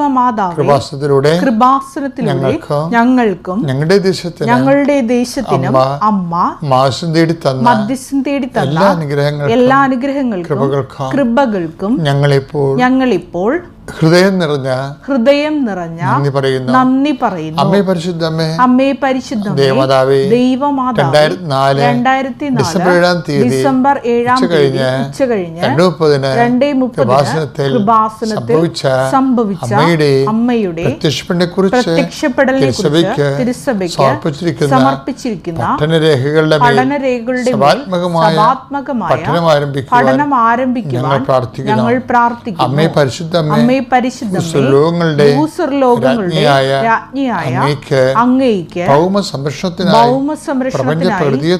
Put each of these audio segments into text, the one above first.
ദൈവമാതാവേ കൃപാസനത്തിലൂടെ കൃപാസനത്തിലൂടെ ഞങ്ങൾക്കും ഞങ്ങളുടെ ദേശത്തിന് ഞങ്ങളുടെ ദേശത്തിനും അമ്മ മാസം തേടി തന്ന മധ്യസ്ഥം തേടി തന്ന എല്ലാ അനുഗ്രഹങ്ങൾക്കും എല്ലാ അനുഗ്രഹങ്ങൾക്കും കൃപകൾക്കും കൃപകൾക്കും ഞങ്ങളിപ്പോൾ ഞങ്ങളിപ്പോൾ ഹൃദയം നിറഞ്ഞ ഹൃദയം നിറഞ്ഞ നന്ദി പറയുന്നു. നന്ദി പറയുന്നു. അമ്മേ പരിശുദ്ധ അമ്മേ അമ്മേ പരിശുദ്ധ ദേവമാതാവേ ദൈവമാതാവേ രണ്ടായിരത്തി നാല് രണ്ടായിരത്തി ഡിസംബർ നാല് ഏഴാം തീയതി ഡിസംബർ ഏഴാം തീയതി ഉച്ച കഴിഞ്ഞ് രണ്ടു മുപ്പതിന് രണ്ടേ മുപ്പതിന് സംഭവിച്ച സംഭവിച്ച അമ്മയുടെ അമ്മയുടെ പ്രത്യക്ഷപ്പെടെ കുറിച്ച് പ്രത്യക്ഷപ്പെടലിനെ കുറിച്ച് തിരുസഭയ്ക്ക് സമർപ്പിച്ചിരിക്കുന്ന സമർപ്പിച്ചിരിക്കുന്ന പഠനരേഖകളുടെ പഠനരേഖകളുടെ പഠനം ആരംഭിക്കുവാൻ പഠനം ആരംഭിക്കുക ഞങ്ങൾ പ്രാർത്ഥിക്കുന്നു. ഞങ്ങൾ പ്രാർത്ഥിക്കുന്നു. അമ്മേ പരിശുദ്ധ അമ്മേ പരിശുദ്ധമേ ലോകങ്ങളുടെ രാജ്ഞിയായ അങ്ങേക്ക് ഭൗമ സംരക്ഷണത്തിനായി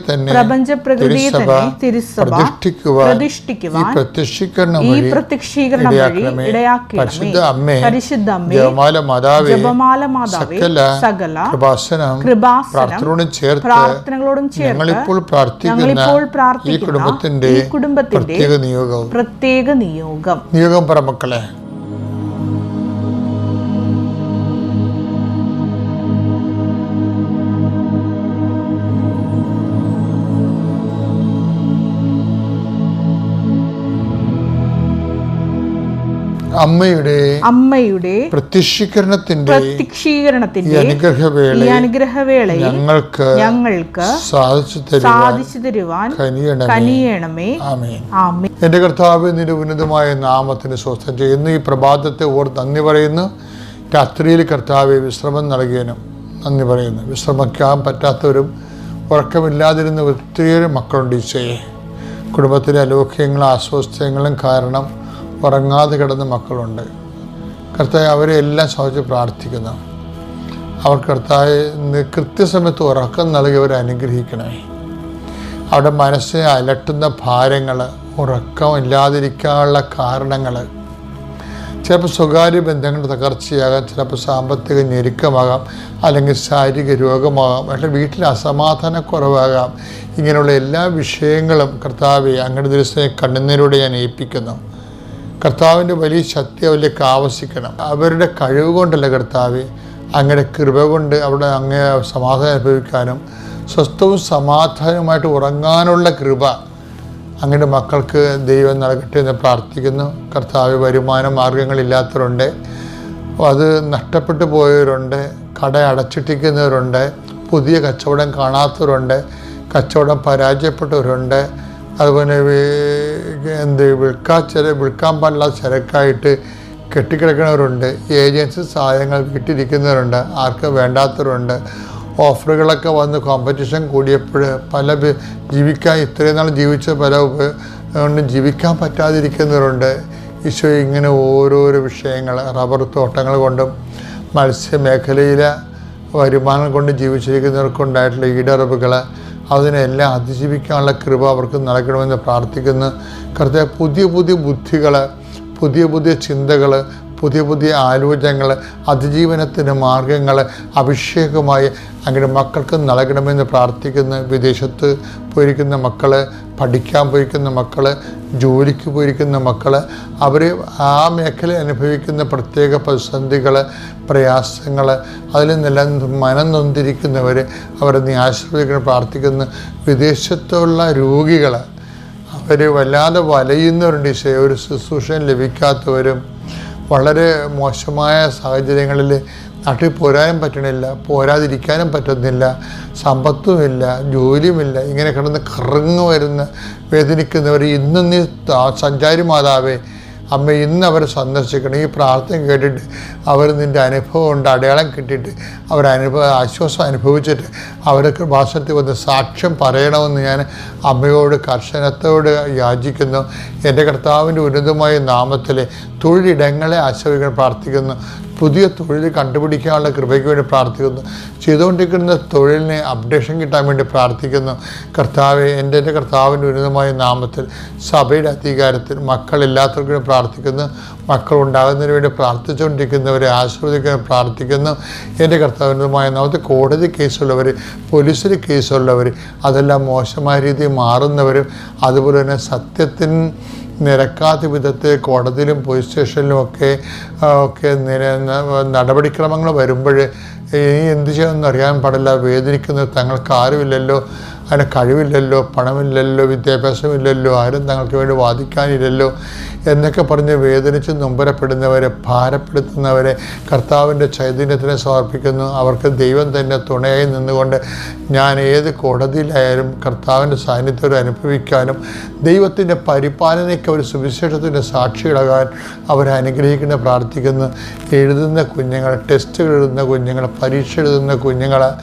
തന്നെ പ്രപഞ്ച പ്രകൃതിയെ തന്നെ തിരുസഭ പ്രതിഷ്ഠിക്കുവാൻ ഈ പ്രത്യക്ഷീകരണം ഈ വഴി പ്രത്യക്ഷീകരണം വഴി ഇടയാക്കണമേ. ഇടയാക്കണമേ. പരിശുദ്ധ അമ്മേ ജപമാല മാതാവേ ജപമാല മാതാവേ സകല സകല കൃപാസനം കൃപാസനം പ്രാർത്ഥനയോടും ചേർത്ത് പ്രാർത്ഥനകളോടും ചേർത്ത് ഞങ്ങളിപ്പോൾ പ്രാർത്ഥിക്കുന്ന ഈ കുടുംബത്തിന്റെ പ്രത്യേക നിയോഗം. പ്രത്യേക നിയോഗം. നിയോഗം പറ മക്കളെ. അമ്മയുടെ അമ്മയുടെ പ്രത്യക്ഷീകരണത്തിന്റെ പ്രത്യക്ഷീകരണത്തിന്റെ അനുഗ്രഹവേള അനുഗ്രഹവേള ഞങ്ങൾക്ക് ഞങ്ങൾക്ക് സാധിച്ചു സാധിച്ചു തരുവാൻ കനിയണമേ. ആമേ എന്റെ കർത്താവ് നിന്റെ ഉന്നതമായ നാമത്തിന് സ്വസ്ഥം ചെയ്യുന്നു. ഈ പ്രഭാതത്തെ ഓർ നന്ദി പറയുന്നു. രാത്രിയിൽ കർത്താവ് വിശ്രമം നൽകിയനും നന്ദി പറയുന്നു. വിശ്രമിക്കാൻ പറ്റാത്തവരും ഉറക്കമില്ലാതിരുന്ന ഒത്തിരിയേറെ മക്കളുണ്ട് ഈശയെ. കുടുംബത്തിലെ അലോക്യങ്ങളും അസ്വസ്ഥങ്ങളും കാരണം ഉറങ്ങാതെ കിടന്ന മക്കളുണ്ട്. കർത്താവ് അവരെ എല്ലാം സംബന്ധിച്ച് പ്രാർത്ഥിക്കുന്നു. അവർ കർത്താവ് കൃത്യസമയത്ത് ഉറക്കം നൽകി അവരെ അനുഗ്രഹിക്കണേ അവരുടെ മനസ്സിനെ അലട്ടുന്ന ഭാരങ്ങൾ ഉറക്കം ഇല്ലാതിരിക്കാനുള്ള കാരണങ്ങൾ ചിലപ്പോൾ സ്വകാര്യ ബന്ധങ്ങളുടെ തകർച്ചയാകാം ചിലപ്പോൾ സാമ്പത്തിക ഞെരുക്കമാകാം അല്ലെങ്കിൽ ശാരീരിക രോഗമാകാം അല്ലെങ്കിൽ വീട്ടിൽ അസമാധാനക്കുറവാകാം. ഇങ്ങനെയുള്ള എല്ലാ വിഷയങ്ങളും കർത്താവെ അങ്ങയുടെ ദിവസത്തെ കണ്ണുനീരോടെ ഞാൻ ഏൽപ്പിക്കുന്നു. കർത്താവിന്റെ വലിയ ശക്തി അവരിലേക്ക് ആവശ്യിക്കണം. അവരുടെ കഴിവ് കൊണ്ടല്ല കർത്താവ്? അങ്ങയുടെ കൃപ കൊണ്ട് അവിടെ അങ്ങേ സമാധാനം അനുഭവിക്കാനും സ്വസ്ഥവും സമാധാനവുമായിട്ട് ഉറങ്ങാനുള്ള കൃപ അങ്ങയുടെ മക്കൾക്ക് ദൈവം നൽകട്ടെ എന്ന് പ്രാർത്ഥിക്കുന്നു. കർത്താവ് വരുമാന മാർഗങ്ങളില്ലാത്തവരുണ്ട്. അത് നഷ്ടപ്പെട്ടു പോയവരുണ്ട് കട അടച്ചിട്ടിരിക്കുന്നവരുണ്ട് പുതിയ കച്ചവടം കാണാത്തവരുണ്ട് കച്ചവടം പരാജയപ്പെട്ടവരുണ്ട്. അതുപോലെ എന്ത് വിൽക്കാൻ ചില വിൽക്കാൻ പാടില്ല. ചരക്കായിട്ട് കെട്ടിക്കിടക്കുന്നവരുണ്ട്. ഏജൻസി സഹായങ്ങൾ കിട്ടിയിരിക്കുന്നവരുണ്ട് ആർക്ക് വേണ്ടാത്തവരുണ്ട്. ഓഫറുകളൊക്കെ വന്ന് കോമ്പറ്റീഷൻ കൂടിയപ്പോൾ പല ജീവിക്കാൻ ഇത്രയും നാൾ ജീവിച്ച പല കൊണ്ട് ജീവിക്കാൻ പറ്റാതിരിക്കുന്നവരുണ്ട്. ഈശോ ഇങ്ങനെ ഓരോരോ വിഷയങ്ങൾ റബ്ബർ തോട്ടങ്ങൾ കൊണ്ടും മത്സ്യമേഖലയിലെ വരുമാനം കൊണ്ട് ജീവിച്ചിരിക്കുന്നവർക്കുണ്ടായിട്ടുള്ള ഈടറിവുകൾ അതിനെല്ലാം അതിജീവിക്കാനുള്ള കൃപ അവർക്ക് നൽകണമെന്ന് പ്രാർത്ഥിക്കുന്നു. കൃത്യ പുതിയ പുതിയ ബുദ്ധികൾ പുതിയ പുതിയ ചിന്തകൾ പുതിയ പുതിയ ആലോചനകൾ അതിജീവനത്തിന് മാർഗങ്ങൾ അഭിഷേകമായി അങ്ങനെ മക്കൾക്ക് നൽകണമെന്ന് പ്രാർത്ഥിക്കുന്നു. വിദേശത്ത് പോയിരിക്കുന്ന മക്കൾ പഠിക്കാൻ പോയിരിക്കുന്ന മക്കൾ ജോലിക്ക് പോയിരിക്കുന്ന മക്കൾ അവർ ആ മേഖല അനുഭവിക്കുന്ന പ്രത്യേക പ്രതിസന്ധികൾ പ്രയാസങ്ങൾ അതിൽ നില മനം നൊന്തിരിക്കുന്നവർ അവരെ നീ ആശ്രയിക്കണം പ്രാർത്ഥിക്കുന്ന. വിദേശത്തുള്ള രോഗികൾ അവർ വല്ലാതെ വലയുന്നവരുണ്ട് ഈശോ ഒരു ശുശ്രൂഷൻ ലഭിക്കാത്തവരും. വളരെ മോശമായ സാഹചര്യങ്ങളിൽ നാട്ടിൽ പോരാനും പറ്റണില്ല പോരാതിരിക്കാനും പറ്റുന്നില്ല സമ്പത്തുമില്ല ജോലിയുമില്ല ഇങ്ങനെ കിടന്ന് കറങ്ങു വരുന്ന വേദനിക്കുന്നവർ ഇന്നും നീ സഞ്ചാരി മാതാവേ അമ്മ ഇന്ന് അവർ സന്ദർശിക്കണം. ഈ പ്രാർത്ഥന കേട്ടിട്ട് അവർ നിന്റെ അനുഭവം ഉണ്ട് അടയാളം കിട്ടിയിട്ട് അവർ ആശ്വാസം അനുഭവിച്ചിട്ട് അവർക്ക് ഭാഷത്തിൽ വന്ന് സാക്ഷ്യം പറയണമെന്ന് ഞാൻ അമ്മയോട് കർശനത്തോട് യാചിക്കുന്നു. എന്റെ കർത്താവിന്റെ ഉന്നതമായ നാമത്തിൽ തൊഴിലിടങ്ങളെ ആശ്രയിക്കാൻ പ്രാർത്ഥിക്കുന്നു. പുതിയ തൊഴിൽ കണ്ടുപിടിക്കാനുള്ള കൃപയ്ക്ക് വേണ്ടി പ്രാർത്ഥിക്കുന്നു. ചെയ്തുകൊണ്ടിരിക്കുന്ന തൊഴിലിന് അപ്ഡേഷൻ കിട്ടാൻ വേണ്ടി പ്രാർത്ഥിക്കുന്നു. കർത്താവ് എന്റെ എന്റെ കർത്താവിന്റെ ഉന്നതമായ നാമത്തിൽ സഭയുടെ അധികാരത്തിൽ മക്കളില്ലാത്തവർക്ക് വേണ്ടി പ്രാർത്ഥിക്കുന്നു. മക്കൾ ഉണ്ടാകുന്നതിന് വേണ്ടി പ്രാർത്ഥിച്ചുകൊണ്ടിരിക്കുന്നവരെ ആശ്രവദിക്കാൻ പ്രാർത്ഥിക്കുന്നു. എന്റെ കർത്താവിനുമായ നാമത്തിൽ കോടതി കേസുള്ളവർ പോലീസിൽ കേസുള്ളവർ അതെല്ലാം മോശമായ രീതിയിൽ മാറുന്നവരും അതുപോലെ തന്നെ സത്യത്തിന് നിരക്കാത്ത വിധത്തിൽ കോടതിയിലും പോലീസ് സ്റ്റേഷനിലും ഒക്കെ ഒക്കെ നിര ന- നടപടിക്രമങ്ങൾ വരുമ്പോൾ ഇനി എന്ത് ചെയ്യണമെന്ന് അറിയാൻ പാടില്ല. വേദനിക്കുന്നത് തങ്ങൾക്ക് ആരുമില്ലല്ലോ. അതിന് കഴിവില്ലല്ലോ പണമില്ലല്ലോ വിദ്യാഭ്യാസമില്ലല്ലോ ആരും തങ്ങൾക്ക് വേണ്ടി വാദിക്കാനില്ലല്ലോ എന്നൊക്കെ പറഞ്ഞ് വേദനിച്ച് നൊമ്പരപ്പെടുന്നവരെ ഭാരപ്പെടുത്തുന്നവരെ കർത്താവിന്റെ ചൈതന്യത്തിനെ സമർപ്പിക്കുന്നു. അവർക്ക് ദൈവം തന്നെ തുണയായി നിന്നുകൊണ്ട് ഞാൻ ഏത് കോടതിയിലായാലും കർത്താവിന്റെ സാന്നിധ്യം അനുഭവിക്കാനും ദൈവത്തിന്റെ പരിപാലനയ്ക്ക് അവർ സുവിശേഷത്തിന്റെ സാക്ഷികളാകാൻ അവരെ അനുഗ്രഹിക്കുന്ന പ്രാർത്ഥിക്കുന്നു. എഴുതുന്ന കുഞ്ഞുങ്ങൾ ടെസ്റ്റുകൾ എഴുതുന്ന കുഞ്ഞുങ്ങൾ പരീക്ഷ എഴുതുന്ന കുഞ്ഞുങ്ങൾ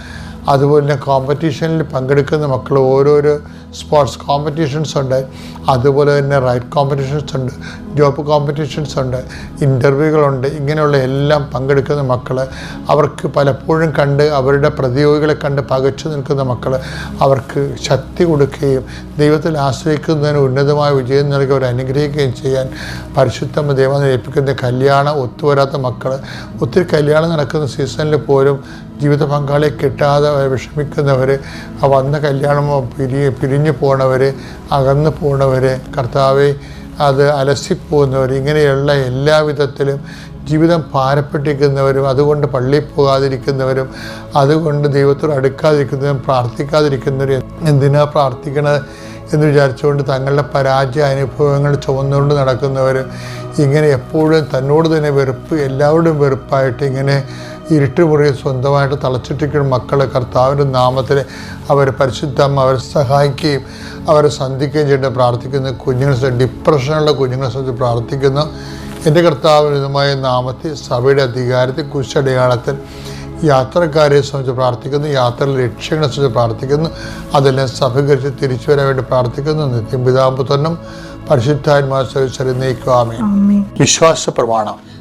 അതുപോലെ തന്നെ കോമ്പറ്റീഷനിൽ പങ്കെടുക്കുന്ന മക്കൾ ഓരോരോ സ്പോർട്സ് കോമ്പറ്റീഷൻസ് ഉണ്ട്. അതുപോലെ തന്നെ റൈറ്റ് കോമ്പറ്റീഷൻസ് ഉണ്ട് ജോബ് കോമ്പറ്റീഷൻസ് ഉണ്ട് ഇന്റർവ്യൂകളുണ്ട് ഇങ്ങനെയുള്ള എല്ലാം പങ്കെടുക്കുന്ന മക്കൾ അവർക്ക് പലപ്പോഴും കണ്ട് അവരുടെ പ്രതിയോഗികളെ കണ്ട് പകച്ചു നിൽക്കുന്ന മക്കൾ അവർക്ക് ശക്തി കൊടുക്കുകയും ദൈവത്തിൽ ആശ്രയിക്കുന്നതിന് ഉന്നതമായ വിജയം നൽകി അവർ അനുഗ്രഹിക്കുകയും ചെയ്യാൻ പരിശുദ്ധമ്മ ദൈവം ഏൽപ്പിക്കുന്ന കല്യാണം ഒത്തുവരാത്ത മക്കൾ ഒത്തിരി കല്യാണം നടക്കുന്ന സീസണിൽ പോലും ജീവിത പങ്കാളിയെ കിട്ടാതെ വിഷമിക്കുന്നവർ വന്ന കല്യാണം പിരി പിരിഞ്ഞു പോണവർ അകന്നു പോണവർ കർത്താവെ അത് അലസിപ്പോകുന്നവർ ഇങ്ങനെയുള്ള എല്ലാവിധത്തിലും ജീവിതം ഭാരപ്പെട്ടിരിക്കുന്നവരും അതുകൊണ്ട് പള്ളിയിൽ പോകാതിരിക്കുന്നവരും അതുകൊണ്ട് ദൈവത്തോട് അടുക്കാതിരിക്കുന്നവരും പ്രാർത്ഥിക്കാതിരിക്കുന്നവരും എന്തിനാ പ്രാർത്ഥിക്കണത് എന്ന് വിചാരിച്ചുകൊണ്ട് തങ്ങളുടെ പരാജയ അനുഭവങ്ങൾ ചുമന്നുകൊണ്ട് നടക്കുന്നവർ ഇങ്ങനെ എപ്പോഴും തന്നോട് തന്നെ വെറുപ്പ് എല്ലാവരോടും വെറുപ്പായിട്ട് ഇങ്ങനെ ഇരുട്ടുമുറിയിൽ സ്വന്തമായിട്ട് തളച്ചിട്ടിരിക്കുന്ന മക്കളെ കർത്താവിന്റെ നാമത്തിൽ അവർ പരിശുദ്ധം അവരെ സഹായിക്കുകയും അവരെ സന്ധിക്കുകയും ചെയ്യേണ്ട പ്രാർത്ഥിക്കുന്നു കുഞ്ഞുങ്ങളെ ഡിപ്രഷനുള്ള കുഞ്ഞുങ്ങളെ സംബന്ധിച്ച് പ്രാർത്ഥിക്കുന്നു. എന്റെ കർത്താവിനുമായ നാമത്തിൽ സഭയുടെ അധികാരത്തിൽ കുശടയാളത്തിൽ യാത്രക്കാരെ സംബന്ധിച്ച് പ്രാർത്ഥിക്കുന്നു യാത്രയിലെ ലക്ഷ്യങ്ങളെ സംബന്ധിച്ച് പ്രാർത്ഥിക്കുന്നു. അതെല്ലാം സഭകരിച്ച് തിരിച്ചു വരാൻ വേണ്ടി പ്രാർത്ഥിക്കുന്നു. നിത്യം പിതാമ്പുത്തനും പരിശുദ്ധാത്മാ നയിക്കുവാമേ വിശ്വാസ പ്രമാണം.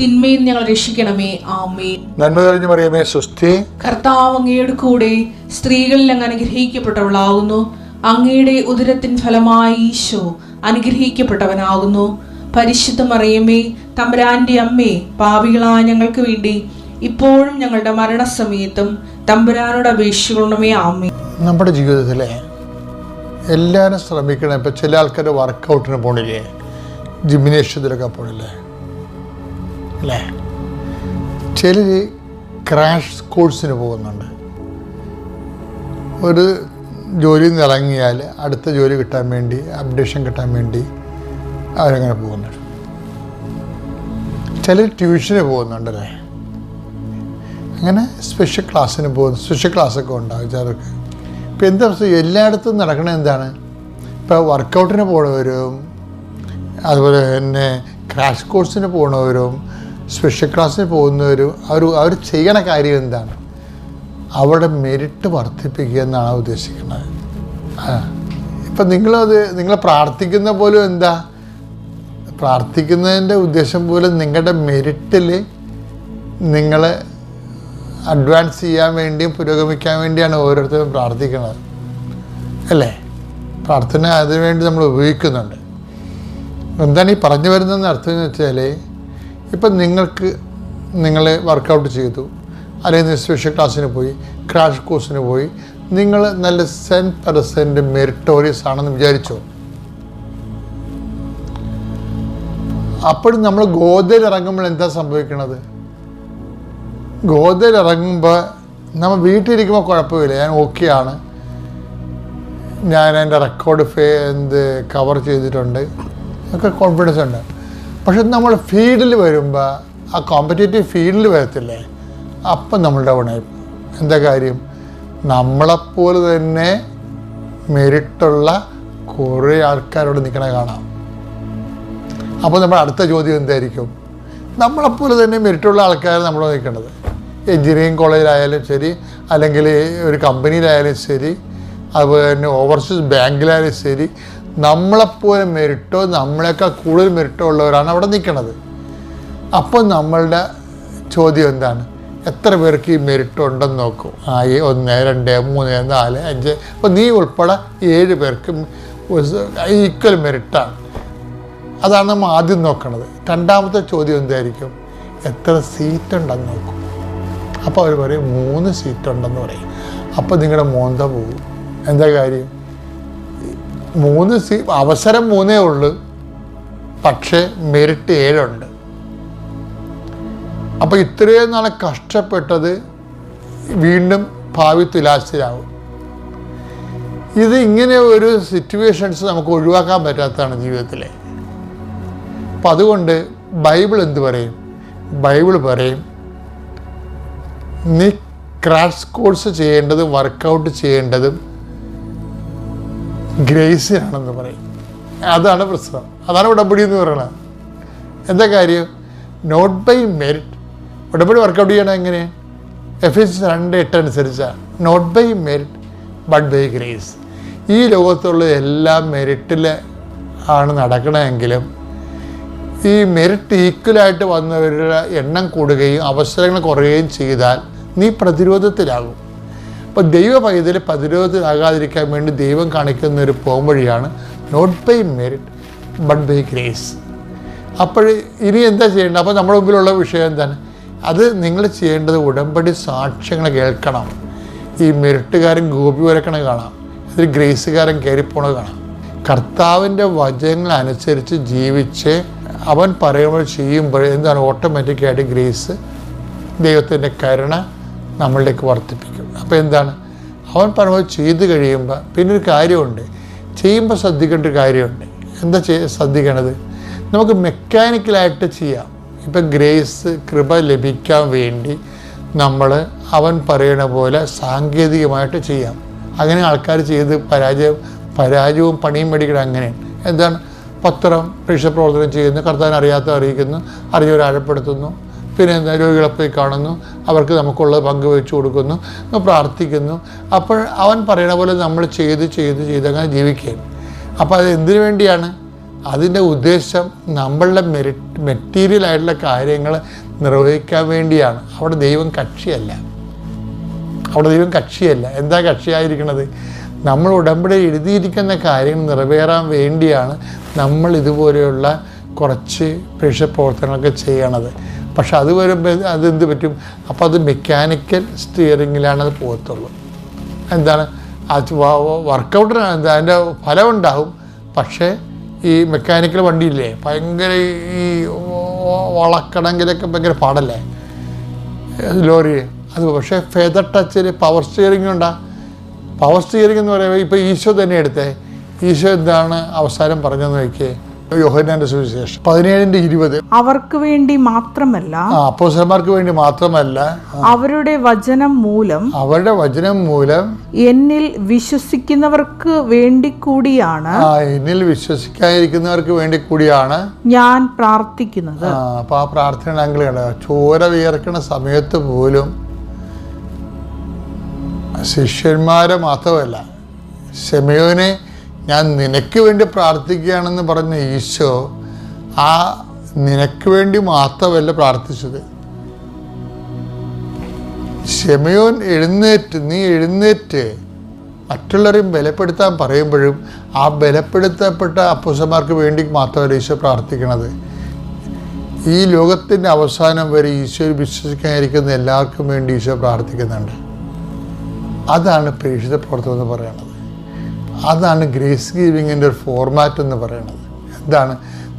തിന്മയിൽ ഞങ്ങൾ രക്ഷിക്കണമേ. ആമേ നന്മ കഴിഞ്ഞു പറയുമേ സുസ്ഥി കർത്താവ് അങ്ങയുടെ കൂടെ സ്ത്രീകളിൽ അങ്ങ് അനുഗ്രഹിക്കപ്പെട്ടവളാകുന്നു. അങ്ങയുടെ ഉദരത്തിൻ ഫലമായി ഈശോ അനുഗ്രഹിക്കപ്പെട്ടവനാകുന്നു. പരിശുദ്ധ അറിയമേ തമ്പുരാന്റെ അമ്മേ പാപികളായ ഞങ്ങൾക്ക് വേണ്ടി ഇപ്പോഴും ഞങ്ങളുടെ മരണസമയത്തും തമ്പുരാനോട് അപേക്ഷിക്കണമേ. ആമേ നമ്മുടെ ജീവിതത്തിലെ എല്ലാവരും ശ്രമിക്കണം. ഇപ്പം ചില ആൾക്കാർ വർക്കൗട്ടിന് പോണില്ലേ? ജിംനേഷ്യത്തിലൊക്കെ പോണില്ലേ? അല്ലേ? ചിലർ ക്രാഷ് കോഴ്സിന് പോകുന്നുണ്ട്. ഒരു ജോലിയിൽ നിന്ന് ഇറങ്ങിയാൽ അടുത്ത ജോലി കിട്ടാൻ വേണ്ടി അപ്ഡേഷൻ കിട്ടാൻ വേണ്ടി അവരങ്ങനെ പോകുന്നുണ്ട്. ചിലർ ട്യൂഷന് പോകുന്നുണ്ടല്ലേ അങ്ങനെ സ്പെഷ്യൽ ക്ലാസ്സിന് പോകുന്നു. സ്പെഷ്യൽ ക്ലാസ്സൊക്കെ ഉണ്ടാകും ചിലർക്ക്. ഇപ്പം എന്താ പ്രശ്നം? എല്ലായിടത്തും നടക്കണ എന്താണ്? ഇപ്പോൾ വർക്കൗട്ടിന് പോണവരും അതുപോലെ തന്നെ ക്രാഷ് കോഴ്സിന് പോണവരും സ്പെഷ്യൽ ക്ലാസ്സിന് പോകുന്നവരും അവർ അവർ ചെയ്യണ കാര്യം എന്താണ്? അവിടെ മെരിറ്റ് വർദ്ധിപ്പിക്കുക എന്നാണ് ഉദ്ദേശിക്കുന്നത്. ഇപ്പം നിങ്ങളത് നിങ്ങൾ പ്രാർത്ഥിക്കുന്ന പോലും എന്താ? പ്രാർത്ഥിക്കുന്നതിന്റെ ഉദ്ദേശം പോലും നിങ്ങളുടെ മെരിറ്റിൽ നിങ്ങൾ അഡ്വാൻസ് ചെയ്യാൻ വേണ്ടിയും പുരോഗമിക്കാൻ വേണ്ടിയാണ് ഓരോരുത്തരും പ്രാർത്ഥിക്കുന്നത്. അല്ലേ? പ്രാർത്ഥന അതിനുവേണ്ടി നമ്മൾ ഉപയോഗിക്കുന്നുണ്ട്. എന്താണ് ഈ പറഞ്ഞു വരുന്നതെന്ന് അർത്ഥം എന്ന് വെച്ചാൽ ഇപ്പം നിങ്ങൾക്ക് നിങ്ങളെ വർക്കൗട്ട് ചെയ്തു അല്ലെങ്കിൽ സ്പെഷ്യൽ ക്ലാസ്സിന് പോയി ക്രാഷ് കോഴ്സിന് പോയി നിങ്ങൾ നല്ല സെൻ പെർസെന്റ് മെറിറ്റോറിയസ് ആണെന്ന് വിചാരിച്ചോ? അപ്പോഴും നമ്മൾ ഗോതയിൽ ഇറങ്ങുമ്പോൾ എന്താ സംഭവിക്കണത്? ഗോതയിൽ ഇറങ്ങുമ്പോൾ നമ്മൾ വീട്ടിലിരിക്കുമ്പോൾ കുഴപ്പമില്ല ഞാൻ ഓക്കെയാണ് ഞാൻ എന്റെ റെക്കോർഡ് ഫേ എന്ത് കവർ ചെയ്തിട്ടുണ്ട്. ഒക്കെ കോൺഫിഡൻസ് ഉണ്ട്. പക്ഷെ നമ്മൾ ഫീൽഡിൽ വരുമ്പോൾ ആ കോമ്പറ്റേറ്റീവ് ഫീൽഡിൽ വരത്തില്ലേ? അപ്പം നമ്മൾ ഡൗൺ ആയി എന്താ കാര്യം? നമ്മളെപ്പോലെ തന്നെ മെരിട്ടുള്ള കുറേ ആൾക്കാരോട് നിൽക്കണ കാണാം. അപ്പോൾ നമ്മുടെ അടുത്ത ചോദ്യം എന്തായിരിക്കും? നമ്മളെപ്പോലെ തന്നെ മെരിട്ടുള്ള ആൾക്കാർ നമ്മൾ നിൽക്കേണ്ടത് എഞ്ചിനീയറിങ് കോളേജിലായാലും ശരി അല്ലെങ്കിൽ ഒരു കമ്പനിയിലായാലും ശരി അതുപോലെ തന്നെ ഓവർസീസ് ബാങ്കിലായാലും ശരി നമ്മളെപ്പോലെ മെരിട്ടോ നമ്മളെക്കാൾ കൂടുതൽ മെരിട്ടോ ഉള്ളവരാണ് അവിടെ നിൽക്കുന്നത് അപ്പോൾ നമ്മളുടെ ചോദ്യം എന്താണ്? എത്ര പേർക്ക് ഈ മെരിറ്റ് ഉണ്ടെന്ന് നോക്കും. ആ ഒന്ന് രണ്ട് മൂന്ന് നാല് അഞ്ച്. അപ്പോൾ നീ ഉൾപ്പെടെ ഏഴ് പേർക്ക് ഈക്വൽ മെരിട്ടാണ് അതാണ് നമ്മൾ ആദ്യം നോക്കണത്. രണ്ടാമത്തെ ചോദ്യം എന്തായിരിക്കും? എത്ര സീറ്റ് ഉണ്ടെന്ന് നോക്കും. അപ്പോൾ അവർ പറയും മൂന്ന് സീറ്റ് ഉണ്ടെന്ന് പറയും. അപ്പോൾ നിങ്ങളുടെ മോന്ത പോകും എന്താ കാര്യം? മൂന്ന് സീ അവസരം മൂന്നേ ഉള്ളൂ. പക്ഷേ മെറിറ്റ് ഏഴുണ്ട്. അപ്പോൾ ഇത്രയും നാളെ കഷ്ടപ്പെട്ടത് വീണ്ടും ഭാവി തുലാസിലാവും ഇത് ഇങ്ങനെ ഒരു സിറ്റുവേഷൻസ് നമുക്ക് ഒഴിവാക്കാൻ പറ്റാത്തതാണ് ജീവിതത്തിലെ. അപ്പം അതുകൊണ്ട് ബൈബിൾ എന്ത് പറയും? ബൈബിൾ പറയും നീ ക്രാഷ് കോഴ്സ് ചെയ്യേണ്ടതും വർക്കൗട്ട് ചെയ്യേണ്ടതും ഗ്രേസിനാണെന്ന് പറയും. അതാണ് പ്രശ്നം. അതാണ് ഉടമ്പടി എന്ന് പറയണത്. എന്താ കാര്യം? നോട്ട് ബൈ മെറിറ്റ് ഉടമ്പടി വർക്കൗട്ട് ചെയ്യണം എങ്ങനെ? എഫ് എസ് രണ്ട് എട്ട് അനുസരിച്ചാണ് not by merit but by grace ഈ ലോകത്തുള്ള എല്ലാ മെറിറ്റിൽ ആണ് നടക്കണമെങ്കിലും ഈ മെറിറ്റ് ഈക്വലായിട്ട് വന്നവരുടെ എണ്ണം കൂടുകയും അവസരങ്ങൾ കുറയുകയും ചെയ്താൽ നീ പ്രതിരോധത്തിലാകും. അപ്പോൾ ദൈവ പൈതൽ പ്രതിരോധത്തിലാകാതിരിക്കാൻ വേണ്ടി ദൈവം കാണിക്കുന്ന ഒരു പോംവഴിയാണ് not by merit but by grace അപ്പോൾ ഇനി എന്താ ചെയ്യേണ്ടത്? അപ്പോൾ നമ്മുടെ മുമ്പിലുള്ള വിഷയം എന്താണ്? അത് നിങ്ങൾ ചെയ്യേണ്ടത് ഉടമ്പടി സാക്ഷ്യങ്ങൾ കേൾക്കണം. ഈ മെരിട്ടുകാരൻ ഗോപി വരക്കണ കാണാം. ഇതിൽ ഗ്രേസുകാരൻ കയറിപ്പോണത് കാണാം. കർത്താവിന്റെ വചനങ്ങൾ അനുസരിച്ച് ജീവിച്ച് അവൻ പറയുമ്പോൾ ചെയ്യുമ്പോൾ എന്താണ് ഓട്ടോമാറ്റിക്കായിട്ട് ഗ്രേസ്? ദൈവത്തിന്റെ കരുണ നമ്മളിലേക്ക് വർദ്ധിപ്പിക്കും അപ്പോൾ എന്താണ്? അവൻ പരമാവധി ചെയ്ത് കഴിയുമ്പോൾ പിന്നെ ഒരു കാര്യമുണ്ട്. ചെയ്യുമ്പോൾ ശ്രദ്ധിക്കേണ്ട ഒരു കാര്യമുണ്ട്. എന്താ ചെയ്യ ശ്രദ്ധിക്കണത്? നമുക്ക് മെക്കാനിക്കലായിട്ട് ചെയ്യാം. ഇപ്പം ഗ്രേസ് കൃപ ലഭിക്കാൻ വേണ്ടി നമ്മൾ അവൻ പറയണ പോലെ സാങ്കേതികമായിട്ട് ചെയ്യാം. അങ്ങനെ ആൾക്കാർ ചെയ്ത് പരാജയം പരാജയവും പണിയും മേടിക്കണം അങ്ങനെയാണ് എന്താണ്? പത്രം രക്ഷപ്രവർത്തനം ചെയ്യുന്നു. കർത്താൻ അറിയാത്ത അറിയിക്കുന്നു. അറിഞ്ഞവരെ ആഴപ്പെടുത്തുന്നു. പിന്നെ രോഗികളെ പോയി കാണുന്നു. അവർക്ക് നമുക്കുള്ളത് പങ്കുവെച്ചു കൊടുക്കുന്നു. പ്രാർത്ഥിക്കുന്നു. അപ്പോൾ അവൻ പറയണ പോലെ നമ്മൾ ചെയ്ത് ചെയ്ത് ചെയ്ത് അങ്ങനെ ജീവിക്കുകയാണ്. അപ്പോൾ അത് എന്തിനു വേണ്ടിയാണ്? അതിന്റെ ഉദ്ദേശം നമ്മളുടെ മെരി മെറ്റീരിയൽ ആയിട്ടുള്ള കാര്യങ്ങൾ നിർവഹിക്കാൻ വേണ്ടിയാണ്. അവിടെ ദൈവം കക്ഷിയല്ല. അവിടെ ദൈവം കക്ഷിയല്ല. എന്താ കക്ഷിയായിരിക്കണത്? നമ്മൾ ഉടമ്പടി എഴുതിയിരിക്കുന്ന കാര്യങ്ങൾ നിറവേറാൻ വേണ്ടിയാണ് നമ്മൾ ഇതുപോലെയുള്ള കുറച്ച് പ്രേക്ഷ പ്രവർത്തനങ്ങളൊക്കെ ചെയ്യണത്. പക്ഷെ അത് വരുമ്പോൾ അതെന്ത് പറ്റും? അപ്പോൾ അത് മെക്കാനിക്കൽ സ്റ്റിയറിങ്ങിലാണ് അത് പോകത്തുള്ളൂ. എന്താണ്? അത് വർക്കൗട്ടിനാണ് എന്താ അതിന്റെ ഫലം ഉണ്ടാവും പക്ഷേ ഈ മെക്കാനിക്കൽ വണ്ടിയില്ലേ ഭയങ്കര ഈ വളക്കണമെങ്കിലൊക്കെ ഭയങ്കര പാടല്ലേ? ലോറി അത് പക്ഷേ ഫെദർ ടച്ചിൽ പവർ സ്റ്റിയറിംഗ് ഉണ്ടാ? പവർ സ്റ്റിയറിംഗ് എന്ന് പറയുമ്പോൾ ഇപ്പോൾ ഈശോ തന്നെ എടുത്തേ. ഈശോ എന്താണ് അവസാനം പറഞ്ഞതെന്ന് നോക്കിയേ. യോഹന്നാന്റെ സുവിശേഷം. പതിനേഴിന്റെ ഇരുപത്. അവർക്ക് വേണ്ടി മാത്രമല്ല അപ്പോസന്മാർക്ക് വേണ്ടി മാത്രമല്ല അവരുടെ വചനം മൂലം അവരുടെ വചനം മൂലം എന്നിൽ വിശ്വസിക്കുന്നവർക്ക് വേണ്ടി കൂടിയാണ് എന്നിൽ വിശ്വസിക്കാതിരിക്കുന്നവർക്ക് വേണ്ടി കൂടിയാണ് ഞാൻ പ്രാർത്ഥിക്കുന്നത്. ആ അപ്പോൾ ആ പ്രാർത്ഥന അങ്കിൾ ചോര വിയർക്കണ സമയത്ത് പോലും ശിഷ്യന്മാരെ മാത്രമല്ല ഷെമയോനെ ഞാൻ നിനക്ക് വേണ്ടി പ്രാർത്ഥിക്കുകയാണെന്ന് പറഞ്ഞ ഈശോ ആ നിനക്ക് വേണ്ടി മാത്രമല്ല പ്രാർത്ഥിച്ചത്. ക്ഷമയോൻ എഴുന്നേറ്റ് നീ എഴുന്നേറ്റ്. മറ്റുള്ളവരെയും ബലപ്പെടുത്താൻ പറയുമ്പോഴും ആ ബലപ്പെടുത്തപ്പെട്ട അപ്പുസന്മാർക്ക് വേണ്ടി മാത്രമല്ല ഈശോ പ്രാർത്ഥിക്കണത്. ഈ ലോകത്തിന്റെ അവസാനം വരെ ഈശോ വിശ്വസിക്കാനിരിക്കുന്ന എല്ലാവർക്കും വേണ്ടി ഈശോ പ്രാർത്ഥിക്കുന്നുണ്ട്. അതാണ് പ്രേക്ഷിത പ്രവർത്തനം എന്ന് പറയുന്നത്. അതാണ് ഗ്രേസ് ഗീവിങ്ങിന്റെ ഒരു ഫോർമാറ്റ് എന്ന് പറയുന്നത്. എന്താണ്?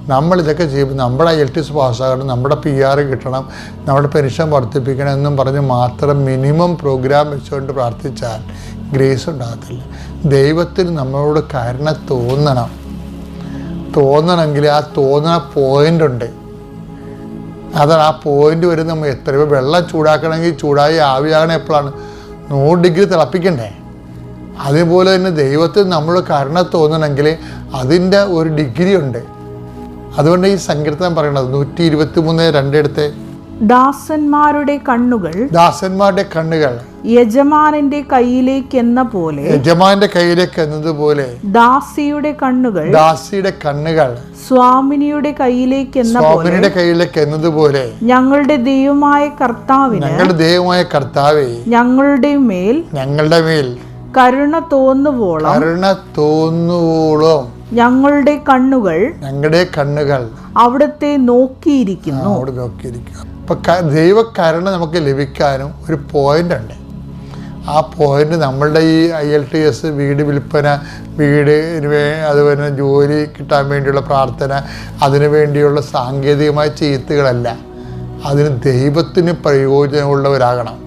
നമ്മൾ ഇതൊക്കെ ചെയ്യുമ്പോൾ നമ്മുടെ എൽ ടി എസ് പാസ്സാകണം നമ്മുടെ പി ആർ കിട്ടണം നമ്മുടെ പെൻഷൻ വർദ്ധിപ്പിക്കണം എന്നും പറഞ്ഞ് മാത്രം മിനിമം പ്രോഗ്രാം വെച്ചുകൊണ്ട് പ്രാർത്ഥിച്ചാൽ ഗ്രേസ് ഉണ്ടാകത്തില്ല. ദൈവത്തിന് നമ്മളോട് കരുണ തോന്നണം. തോന്നണമെങ്കിൽ ആ തോന്നണ പോയിന്റ് ഉണ്ട്. അതാണ് ആ പോയിന്റ് വരുന്ന നമ്മൾ എത്ര വെള്ളം ചൂടാക്കണമെങ്കിൽ ചൂടായി ആവിയാകണം എപ്പോഴാണ്? നൂറ് ഡിഗ്രി തിളപ്പിക്കണ്ടേ? അതേപോലെ തന്നെ ദൈവത്തിൽ നമ്മൾ കരുണ തോന്നണമെങ്കിൽ അതിന്റെ ഒരു ഡിഗ്രി ഉണ്ട്. അതുകൊണ്ട് ഈ സങ്കീർത്തനം പറയണത് നൂറ്റി ഇരുപത്തി മൂന്ന് രണ്ടിടത്തെ. ദാസന്മാരുടെ കണ്ണുകൾ ദാസന്മാരുടെ കണ്ണുകൾ. യജമാനന്റെ കയ്യിലേക്ക് എന്ന പോലെ യജമാന്റെ കയ്യിലേക്ക് എന്നതുപോലെ ദാസിയുടെ കണ്ണുകൾ ദാസിയുടെ കണ്ണുകൾ. സ്വാമിനിയുടെ കയ്യിലേക്ക് എന്ന സ്വാമിനിയുടെ കയ്യിലേക്ക് എന്നതുപോലെ ഞങ്ങളുടെ ദൈവമായ കർത്താവിന് ഞങ്ങളുടെ ദൈവമായ കർത്താവെ ഞങ്ങളുടെ മേൽ ഞങ്ങളുടെ മേൽ കരുണ തോന്നുവോളം കരുണ തോന്നുവോളം ഞങ്ങളുടെ കണ്ണുകൾ ഞങ്ങളുടെ കണ്ണുകൾ അവിടത്തെ നോക്കിയിരിക്കുന്നു. അവിടെ നോക്കിയിരിക്കുന്നു. അപ്പൊ ദൈവ ദൈവകരുണ നമുക്ക് ലഭിക്കാനും ഒരു പോയിന്റ് ഉണ്ട്. ആ പോയിന്റ് നമ്മളുടെ ഈ ഐ എൽ ടി എസ് വീട് വിൽപ്പന വീട് അതുപോലെ തന്നെ ജോലി കിട്ടാൻ വേണ്ടിയുള്ള പ്രാർത്ഥന അതിനു വേണ്ടിയുള്ള സാങ്കേതികമായ ചെയ്ത്തുകളല്ല അതിന് ദൈവത്തിന് പ്രയോജനമുള്ളവരാകണം.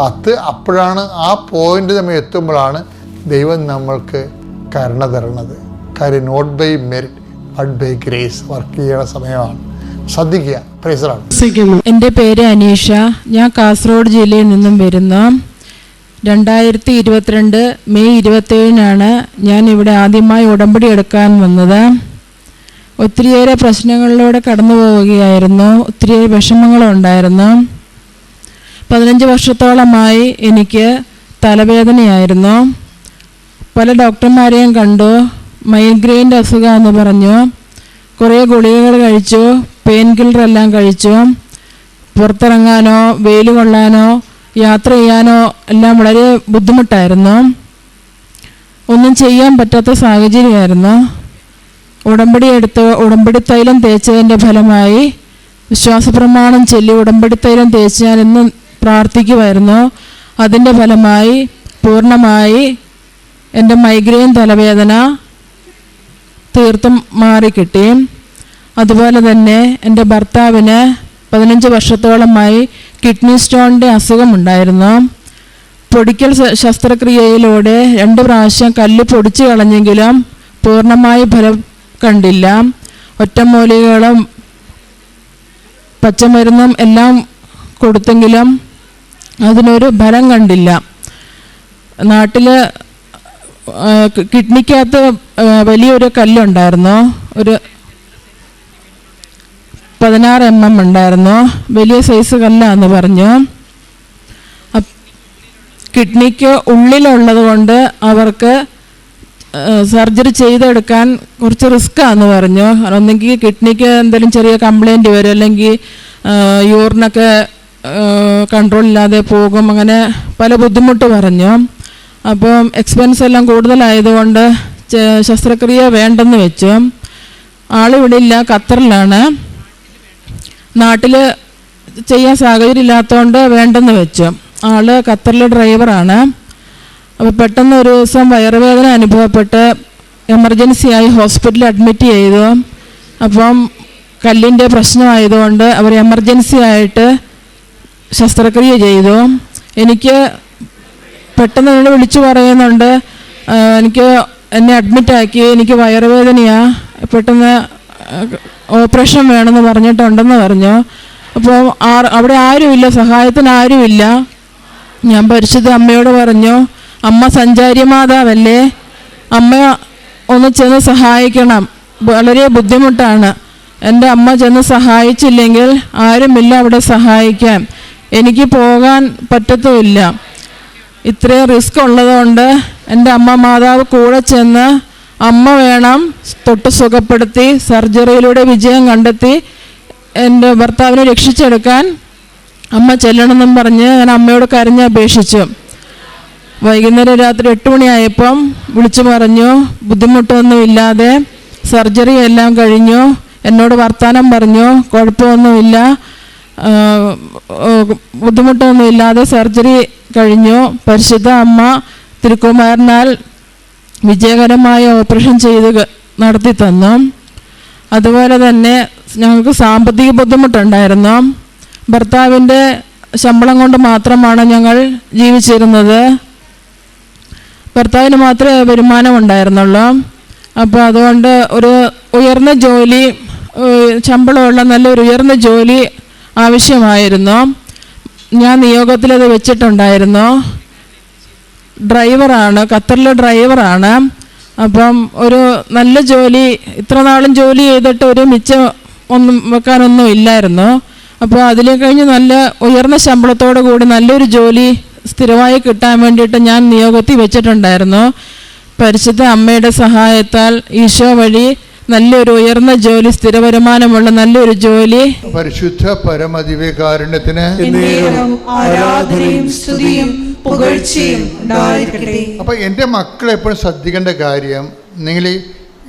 അത് അപ്പോഴാണ് ആ പോയിന്റ് നമ്മൾ എത്തുമ്പോഴാണ് ദൈവം നമ്മൾക്ക് കരുണ തരണത് കാര്യം not by merit but by grace work ചെയ്യണ സമയമാണ്. ശ്രദ്ധിക്കുക. പ്രൈസറാണ് എന്റെ പേര് അനീഷ. ഞാൻ കാസർഗോഡ് ജില്ലയിൽ നിന്നും വരുന്നു. രണ്ടായിരത്തി ഇരുപത്തിരണ്ട് മെയ് ഇരുപത്തേഴിനാണ് ഞാൻ ഇവിടെ ആദ്യമായി ഉടമ്പടി എടുക്കാൻ വന്നത്. ഒത്തിരിയേറെ പ്രശ്നങ്ങളിലൂടെ കടന്നു പോവുകയായിരുന്നു ഒത്തിരിയേറെ വിഷമങ്ങളുണ്ടായിരുന്നു. പതിനഞ്ച് വർഷത്തോളമായി എനിക്ക് തലവേദനയായിരുന്നു. പല ഡോക്ടർമാരെയും കണ്ടു. മൈഗ്രെയിന്റെ അസുഖം എന്ന് പറഞ്ഞു. കുറേ ഗുളികകൾ കഴിച്ചു. പെയിൻ കില്ലറെല്ലാം കഴിച്ചു. പുറത്തിറങ്ങാനോ വെയിൽ കൊള്ളാനോ യാത്ര ചെയ്യാനോ എല്ലാം വളരെ ബുദ്ധിമുട്ടായിരുന്നു. ഒന്നും ചെയ്യാൻ പറ്റാത്ത സാഹചര്യമായിരുന്നു. ഉടമ്പടി എടുത്ത് ഉടമ്പടി തൈലം തേച്ചതിന്റെ ഫലമായി വിശ്വാസപ്രമാണം ചൊല്ലി ഉടമ്പടി തൈലം തേച്ച് ഞാൻ ഇന്ന് പ്രാർത്ഥിക്കുമായിരുന്നു. അതിന്റെ ഫലമായി പൂർണമായി എന്റെ മൈഗ്രെയിൻ തലവേദന തീർത്തും മാറിക്കിട്ടി. അതുപോലെ തന്നെ എന്റെ ഭർത്താവിന് പതിനഞ്ച് വർഷത്തോളമായി കിഡ്നി സ്റ്റോണിന്റെ അസുഖമുണ്ടായിരുന്നു. പൊടിക്കൽ ശസ്ത്രക്രിയയിലൂടെ രണ്ട് പ്രാവശ്യം കല്ല് പൊടിച്ചു കളഞ്ഞെങ്കിലും പൂർണമായി ഫലം കണ്ടില്ല. ഒറ്റമൂലികളും പച്ചമരുന്നും എല്ലാം കൊടുത്തെങ്കിലും അതിനൊരു ഫലം കണ്ടില്ല. നാട്ടിൽ കിഡ്നിക്കകത്ത് വലിയൊരു കല്ലുണ്ടായിരുന്നു. ഒരു പതിനാറ് എം എം ഉണ്ടായിരുന്നു. വലിയ സൈസ് കല്ലാന്ന് പറഞ്ഞു. കിഡ്നിക്ക് ഉള്ളിലുള്ളത് കൊണ്ട് അവർക്ക് സർജറി ചെയ്തെടുക്കാൻ കുറച്ച് റിസ്ക്കാന്ന് പറഞ്ഞു. ഒന്നെങ്കിൽ കിഡ്നിക്ക് എന്തെങ്കിലും ചെറിയ കംപ്ലൈന്റ് വരും. അല്ലെങ്കിൽ യൂറിനൊക്കെ കൺട്രോൾ ഇല്ലാതെ പോകും അങ്ങനെ പല ബുദ്ധിമുട്ട് പറഞ്ഞു. അപ്പം എക്സ്പെൻസ് എല്ലാം കൂടുതലായതുകൊണ്ട് ശസ്ത്രക്രിയ വേണ്ടെന്ന് വെച്ചു. ആളിവിടെ ഇല്ല ഖത്തറിലാണ്. നാട്ടിൽ ചെയ്യാൻ സാഹചര്യം ഇല്ലാത്തതുകൊണ്ട് വേണ്ടെന്ന് വെച്ചു. ആൾ ഖത്തറിലെ ഡ്രൈവറാണ്. അപ്പോൾ പെട്ടെന്ന് ഒരു ദിവസം വയറുവേദന അനുഭവപ്പെട്ട് എമർജൻസി ആയി ഹോസ്പിറ്റലിൽ അഡ്മിറ്റ് ചെയ്തു. അപ്പം കല്ലിന്റെ പ്രശ്നമായതുകൊണ്ട് അവർ എമർജൻസി ആയിട്ട് ശസ്ത്രക്രിയ ചെയ്തു. എനിക്ക് പെട്ടെന്ന് എന്നോട് വിളിച്ചു പറയുന്നുണ്ട്. എനിക്ക് എന്നെ അഡ്മിറ്റാക്കി എനിക്ക് വയറുവേദനയാണ് പെട്ടെന്ന് ഓപ്പറേഷൻ വേണമെന്ന് പറഞ്ഞിട്ടുണ്ടെന്ന് പറഞ്ഞു. അപ്പോൾ ആർ അവിടെ ആരുമില്ല. സഹായത്തിന് ആരുമില്ല. ഞാൻ പരിശുദ്ധ അമ്മയോട് പറഞ്ഞു അമ്മ സഞ്ചാരി മാതാവല്ലേ? അമ്മ ഒന്ന് ചെന്ന് സഹായിക്കണം. വളരെ ബുദ്ധിമുട്ടാണ്. എന്റെ അമ്മ ചെന്ന് സഹായിച്ചില്ലെങ്കിൽ ആരുമില്ല അവിടെ സഹായിക്കാൻ. എനിക്ക് പോകാൻ പറ്റത്തുമില്ല. ഇത്രയും റിസ്ക് ഉള്ളതുകൊണ്ട് എന്റെ അമ്മ മാതാവ് കൂടെ ചെന്ന് അമ്മ വേണം തൊട്ട് സുഖപ്പെടുത്തി സർജറിയിലൂടെ വിജയം കണ്ടെത്തി എന്റെ ഭർത്താവിനെ രക്ഷിച്ചെടുക്കാൻ അമ്മ ചെല്ലണമെന്നും പറഞ്ഞ് ഞാൻ അമ്മയോട് കരഞ്ഞ് അപേക്ഷിച്ചു. വൈകുന്നേരം രാത്രി എട്ട് മണിയായപ്പം വിളിച്ചു പറഞ്ഞു ബുദ്ധിമുട്ടൊന്നുമില്ലാതെ സർജറി എല്ലാം കഴിഞ്ഞു. എന്നോട് വർത്തമാനം പറഞ്ഞു കുഴപ്പമൊന്നുമില്ല. ഇല്ലാതെ സർജറി കഴിഞ്ഞു. പരിശുദ്ധ അമ്മ തിരുക്കുമാരനാൽ വിജയകരമായ ഓപ്പറേഷൻ ചെയ്ത് നടത്തി തന്നു. അതുപോലെ തന്നെ ഞങ്ങൾക്ക് സാമ്പത്തിക ബുദ്ധിമുട്ടുണ്ടായിരുന്നു. ഭർത്താവിന്റെ ശമ്പളം കൊണ്ട് മാത്രമാണ് ഞങ്ങൾ ജീവിച്ചിരുന്നത്. ഭർത്താവിന് മാത്രമേ വരുമാനം ഉണ്ടായിരുന്നുള്ളൂ അപ്പോൾ അതുകൊണ്ട് ഒരു ഉയർന്ന ജോലി ശമ്പളമുള്ള നല്ലൊരു ഉയർന്ന ജോലി ആവശ്യമായിരുന്നു. ഞാൻ നിയോഗത്തിലത് വെച്ചിട്ടുണ്ടായിരുന്നു. ഡ്രൈവറാണ് ഖത്തറിലെ ഡ്രൈവറാണ്. അപ്പം ഒരു നല്ല ജോലി ഇത്ര നാളും ജോലി ചെയ്തിട്ട് ഒരു മിച്ചം ഒന്നും വെക്കാനൊന്നും ഇല്ലായിരുന്നു. അപ്പോൾ അതിൽ കഴിഞ്ഞ് നല്ല ഉയർന്ന ശമ്പളത്തോടു കൂടി നല്ലൊരു ജോലി സ്ഥിരമായി കിട്ടാൻ വേണ്ടിയിട്ട് ഞാൻ നിയോഗത്തിൽ വെച്ചിട്ടുണ്ടായിരുന്നു. പരിശുദ്ധ അമ്മയുടെ സഹായത്താൽ ഈശോ വഴി നല്ലൊരു ഉയർന്ന ജോലി സ്ഥിര വരുമാനമുള്ള നല്ലൊരു ജോലി. പരിശുദ്ധ പരമദിവ്യകാരുണ്യത്തിന് അപ്പൊ ആരാധനയും സ്തുതിയും പുകഴ്ചയും ഉണ്ടായിരിക്കട്ടെ. അപ്പോൾ എന്റെ മക്കൾ എപ്പോഴും ശ്രദ്ധിക്കേണ്ട കാര്യം നിങ്ങൾ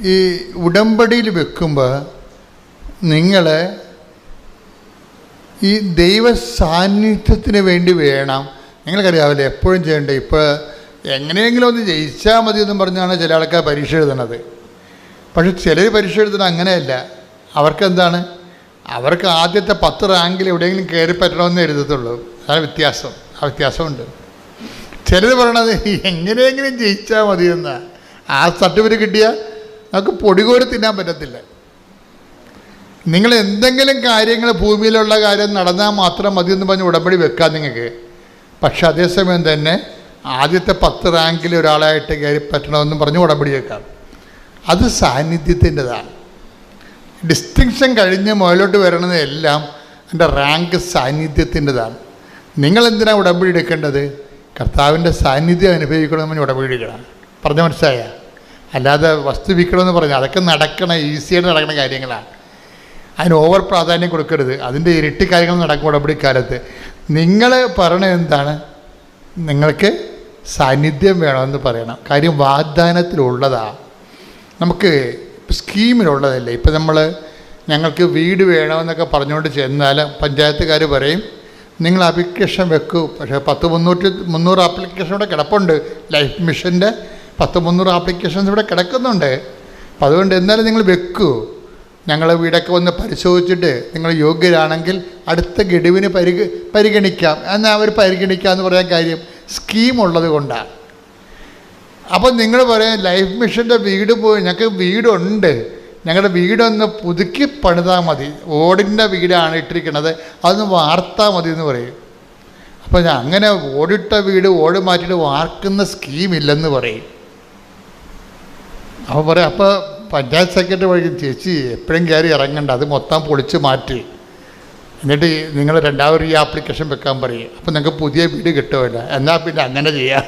ഈ- ഉടമ്പടിയിൽ വെക്കുമ്പോൾ നിങ്ങൾ ഈ ദൈവ സാന്നിധ്യത്തിന് വേണ്ടി വേണം. നിങ്ങൾക്കറിയാവില്ലേ എപ്പോഴും ചെയ്യേണ്ടത് ഇപ്പോൾ എങ്ങനെയെങ്കിലും ഒന്ന് ജയിച്ചാൽ മതി എന്നും പറഞ്ഞാണ് ചില ആൾക്കാർ പരീക്ഷ എഴുതുന്നത്. പക്ഷെ ചിലർ പരീക്ഷ എഴുതുന്നത് അങ്ങനെയല്ല. അവർക്കെന്താണ്? അവർക്ക് ആദ്യത്തെ പത്ത് റാങ്കിൽ എവിടെയെങ്കിലും കയറി പറ്റണമെന്ന് എഴുതത്തുള്ളൂ. അതാണ് വ്യത്യാസം. ആ വ്യത്യാസമുണ്ട്. ചിലർ പറയണത് എങ്ങനെയെങ്കിലും ജയിച്ചാൽ മതി എന്നാ ആ സർട്ടിഫിക്കറ്റ് കിട്ടിയാൽ നമുക്ക് പൊടികോട് തിന്നാൻ പറ്റത്തില്ല. നിങ്ങൾ എന്തെങ്കിലും കാര്യങ്ങൾ ഭൂമിയിലുള്ള കാര്യം നടന്നാൽ മാത്രം മതി എന്ന് പറഞ്ഞ് ഉടമ്പടി വെക്കാം നിങ്ങൾക്ക് പക്ഷെ അതേസമയം തന്നെ ആദ്യത്തെ പത്ത് റാങ്കിൽ ഒരാളായിട്ട് കയറി പറ്റണമെന്ന് പറഞ്ഞ് ഉടമ്പടി വെക്കാം. അത് സാന്നിധ്യത്തിന്റെതാണ്. ഡിസ്റ്റിങ്ഷൻ കഴിഞ്ഞ് മുകളിലോട്ട് വരണതെല്ലാം എന്റെ റാങ്ക് സാന്നിധ്യത്തിന്റെതാണ്. നിങ്ങൾ എന്തിനാണ് ഉടമ്പടി എടുക്കേണ്ടത്? കർത്താവിന്റെ സാന്നിധ്യം അനുഭവിക്കണമെന്ന് ഉടമ്പടി എടുക്കണം പറഞ്ഞ മനസ്സിലായ? അല്ലാതെ വസ്തു വിൽക്കണമെന്ന് പറഞ്ഞു അതൊക്കെ നടക്കണ ഈസിയായിട്ട് നടക്കുന്ന കാര്യങ്ങളാണ്. അതിന് ഓവർ പ്രാധാന്യം കൊടുക്കരുത്. അതിന്റെ ഇരട്ടി കാര്യങ്ങൾ നടക്കും ഉടമ്പടി കാലത്ത് നിങ്ങൾ പറയണത് എന്താണ്? നിങ്ങൾക്ക് സാന്നിധ്യം വേണമെന്ന് പറയണം. കാര്യം വാഗ്ദാനത്തിലുള്ളതാണ് നമുക്ക് സ്കീമിലുള്ളതല്ലേ? ഇപ്പം നമ്മൾ ഞങ്ങൾക്ക് വീട് വേണമെന്നൊക്കെ പറഞ്ഞുകൊണ്ട് ചെന്നാൽ പഞ്ചായത്തുകാർ പറയും നിങ്ങൾ ആപ്ലിക്കേഷൻ വെക്കൂ. പക്ഷേ പത്ത് മുന്നൂറ്റി മുന്നൂറ് ആപ്ലിക്കേഷൻ ഇവിടെ കിടപ്പുണ്ട്. ലൈഫ് മിഷന്റെ പത്ത് മുന്നൂറ് ആപ്ലിക്കേഷൻസ് ഇവിടെ കിടക്കുന്നുണ്ട്. അപ്പം അതുകൊണ്ട് എന്നാലും നിങ്ങൾ വെക്കൂ. ഞങ്ങൾ വീടൊക്കെ വന്ന് പരിശോധിച്ചിട്ട് നിങ്ങൾ യോഗ്യരാണെങ്കിൽ അടുത്ത ഗഡുവിന് പരിഗ പരിഗണിക്കാം. എന്നാൽ അവർ പരിഗണിക്കാം എന്ന് പറയാൻ കാര്യം സ്കീം ഉള്ളത് കൊണ്ടാണ് അപ്പോൾ നിങ്ങൾ പറയാം ലൈഫ് മിഷന്റെ വീട് പോയി ഞങ്ങൾക്ക് വീടുണ്ട്. ഞങ്ങളുടെ വീടൊന്ന് പുതുക്കി പണിതാൽ മതി. ഓടിന്റെ വീടാണ് ഇട്ടിരിക്കുന്നത്. അതൊന്ന് വാർത്താൽ മതി എന്ന് പറയും. അപ്പോൾ അങ്ങനെ ഓടിട്ട വീട് ഓട് മാറ്റിയിട്ട് വാർക്കുന്ന സ്കീമില്ലെന്ന് പറയും. അപ്പോൾ പറയാം അപ്പോൾ പഞ്ചായത്ത് സെക്രട്ടറി വഴി ചേച്ചി എപ്പോഴും കയറി ഇറങ്ങണ്ട. അത് മൊത്തം പൊളിച്ച് മാറ്റി. എന്നിട്ട് നിങ്ങൾ രണ്ടാമത് ഈ ആപ്ലിക്കേഷൻ വെക്കാൻ പറയും. അപ്പോൾ നിങ്ങൾക്ക് പുതിയ വീട് കിട്ടുമല്ലോ. എന്നാൽ പിന്നെ അങ്ങനെ ചെയ്യാം.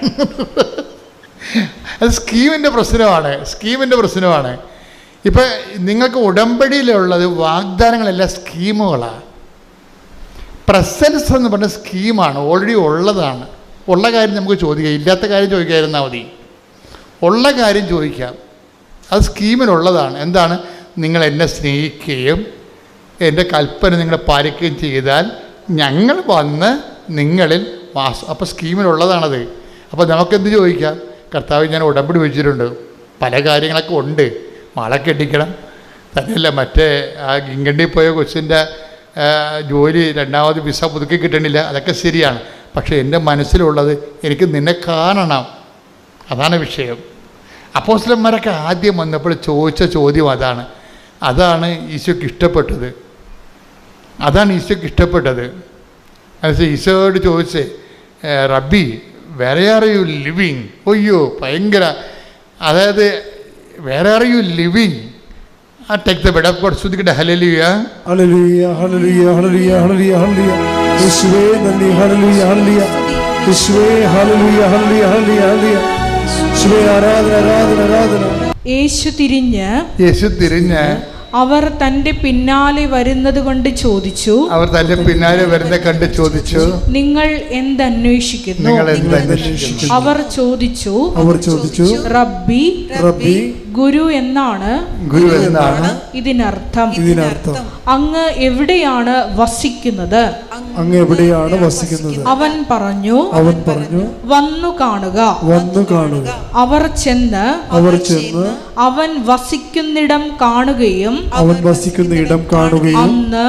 അത് സ്കീമിന്റെ പ്രശ്നമാണ് സ്കീമിന്റെ പ്രശ്നമാണ്. ഇപ്പം നിങ്ങൾക്ക് ഉടമ്പടിയിലുള്ളത് വാഗ്ദാനങ്ങളെല്ലാം സ്കീമുകളാണ് പ്രസൻസ് എന്ന് പറഞ്ഞ സ്കീമാണ് ഓൾറെഡി ഉള്ളതാണ്. ഉള്ള കാര്യം നമുക്ക് ചോദിക്കാം ഇല്ലാത്ത കാര്യം ചോദിക്കാതിരുന്നാൽ മതി. ഉള്ള കാര്യം ചോദിക്കാം. അത് സ്കീമിലുള്ളതാണ്. എന്താണ്? നിങ്ങൾ എന്നെ സ്നേഹിക്കുകയും എന്റെ കൽപ്പന നിങ്ങൾ പാലിക്കുകയും ചെയ്താൽ ഞങ്ങൾ വന്ന് നിങ്ങളിൽ വാസ അപ്പോൾ സ്കീമിലുള്ളതാണത്. അപ്പോൾ നമുക്കെന്ത് ചോദിക്കാം? കർത്താവ് ഞാൻ ഉടമ്പടി വെച്ചിട്ടുണ്ട്. പല കാര്യങ്ങളൊക്കെ ഉണ്ട്. മാളെ കെട്ടിക്കണം. തന്നെയല്ല മറ്റേ ആ ഗിങ്കണ്ടി പോയ കൊച്ചിന്റെ ജോലി രണ്ടാമത് വിസ പുതുക്കി കിട്ടണില്ല. അതൊക്കെ ശരിയാണ്. പക്ഷേ എന്റെ മനസ്സിലുള്ളത് എനിക്ക് നിന്നെ കാണണം. അതാണ് വിഷയം. അപ്പോസ്ലന്മാരൊക്കെ ആദ്യം വന്നപ്പോൾ ചോദിച്ച ചോദ്യം അതാണ്. അതാണ് ഈശോയ്ക്ക് ഇഷ്ടപ്പെട്ടത്. അതാണ് ഈശോയ്ക്ക് ഇഷ്ടപ്പെട്ടത്. മനസ്സിൽ ഈശോയോട് ചോദിച്ചേ "ഏ, റബ്ബി വേറെ ആർ യു ലിവിങ് ഒയ്യോ ഭയങ്കര. അതായത് വേറെ ആർ യു ലിവിങ് ആ tech the bed of God ശ്രുതിക്കട്ടെ. Hallelujah hallelujah hallelujah hallelujah hallelujah hallelujah യേശുവേ നന്ദി. ഹലലിയ ഹലലിയ യേശുവേ ഹലലിയ ഹലലിയ ഹലലിയ ഹലലിയ യേശുവേ ആരാധന ആരാധന ആരാധന. യേശു തിരിഞ്ഞ് യേശു തിരിഞ്ഞ് അവർ തന്റെ പിന്നാലെ വരുന്നത് കൊണ്ട് ചോദിച്ചു അവർ തന്റെ പിന്നാലെ വരുന്നത് കണ്ട് ചോദിച്ചു. നിങ്ങൾ എന്തന്വേഷിക്കുന്നു? നിങ്ങൾ എന്ത് അന്വേഷിക്കുന്നു അവർ ചോദിച്ചു അവർ ചോദിച്ചു റബ്ബി റബ്ബി ഗുരു എന്നാണ് ഗുരു എന്നാണ് ഇതിനർത്ഥം. ഇതിനർത്ഥം. അങ്ങ് എവിടെയാണ് വസിക്കുന്നത്? അങ്ങ് എവിടെയാണ് വസിക്കുന്നത്? അവൻ പറഞ്ഞു അവൻ പറഞ്ഞു വന്നു കാണുക. വന്നു കാണുക. അവർ ചെന്ന് അവർ ചെന്ന് അവൻ വസിക്കുന്നിടം കാണുകയും അവൻ വസിക്കുന്ന ഇടം കാണുകയും അന്ന്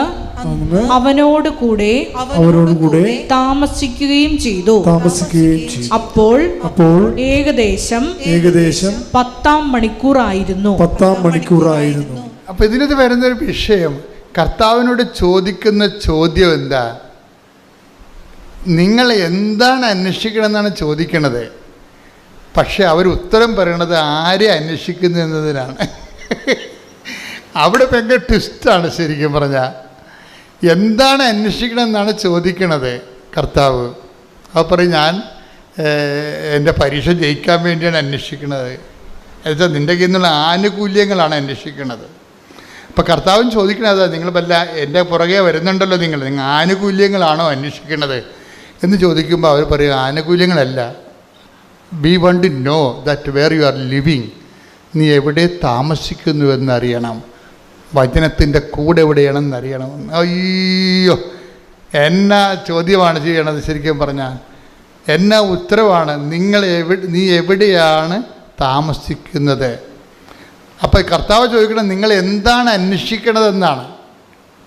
അവനോട് കൂടെ അവരോടുകൂടെ താമസിക്കുകയും ചെയ്തു. താമസിക്കുകയും ചെയ്തു. അപ്പോൾ അപ്പോൾ ഏകദേശം ഏകദേശം പത്താം മണിക്കൂറായിരുന്നു. പത്താം മണിക്കൂറായിരുന്നു. അപ്പൊ ഇതിനകത്ത് വരുന്നൊരു വിഷയം കർത്താവിനോട് ചോദിക്കുന്ന ചോദ്യം എന്താ? നിങ്ങൾ എന്താണ് അന്വേഷിക്കണം എന്നാണ് ചോദിക്കണത്. പക്ഷെ അവർ ഉത്തരം പറയണത് ആരെ അന്വേഷിക്കുന്നു എന്നതിനാണ്. അവിടെ ഭയങ്കര ട്വിസ്റ്റാണ് ശരിക്കും പറഞ്ഞാൽ എന്താണ് അന്വേഷിക്കണം എന്നാണ് ചോദിക്കണത് കർത്താവ്. അപ്പോൾ പറയും ഞാൻ എന്റെ പരീക്ഷ ജയിക്കാൻ വേണ്ടിയാണ് അന്വേഷിക്കുന്നത് എന്നുവെച്ചാൽ നിന്റെ കയ്യിൽ നിന്നുള്ള ആനുകൂല്യങ്ങളാണ് അന്വേഷിക്കുന്നത് അപ്പോൾ കർത്താവും ചോദിക്കണത് നിങ്ങൾ വല്ല എന്റെ പുറകെ വരുന്നുണ്ടല്ലോ നിങ്ങൾ നിങ്ങൾ ആനുകൂല്യങ്ങളാണോ അന്വേഷിക്കുന്നത് എന്ന് ചോദിക്കുമ്പോൾ അവർ പറയും ആനുകൂല്യങ്ങളല്ല. Be one to know that where you are living നീ എവിടെ താമസിക്കുന്നു എന്നറിയണം വചനത്തിന്റെ കൂടെ എവിടെയാണെന്ന് അറിയണമെന്ന്. അയ്യോ എന്നാ ചോദ്യമാണ് ചെയ്യണത് ശരിക്കും പറഞ്ഞാൽ? എന്നാ ഉത്തരവാണ് നിങ്ങൾ എവിടെ നീ എവിടെയാണ് താമസിക്കുന്നത്? അപ്പോൾ കർത്താവ് ചോദിക്കണം നിങ്ങൾ എന്താണ് അന്വേഷിക്കണതെന്നാണ്.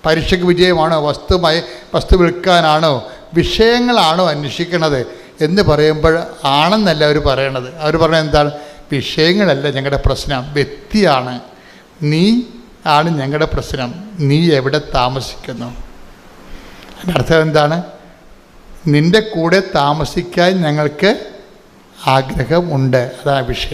പരീക്ഷയ്ക്ക് വിജയമാണോ വസ്തുമായി വസ്തു വിൽക്കാനാണോ വിഷയങ്ങളാണോ അന്വേഷിക്കണത് എന്ന് പറയുമ്പോൾ ആണെന്നല്ല അവർ പറയണത്. അവർ പറഞ്ഞ എന്താണ്? വിഷയങ്ങളല്ല ഞങ്ങളുടെ പ്രശ്നം. വ്യക്തിയാണ്. നീ ആണ് ഞങ്ങളുടെ പ്രശ്നം. നീ എവിടെ താമസിക്കുന്നു? അർത്ഥം എന്താണ്? നിന്റെ കൂടെ താമസിക്കാൻ ഞങ്ങൾക്ക് ആഗ്രഹമുണ്ട്. അതാണ് വിഷയം.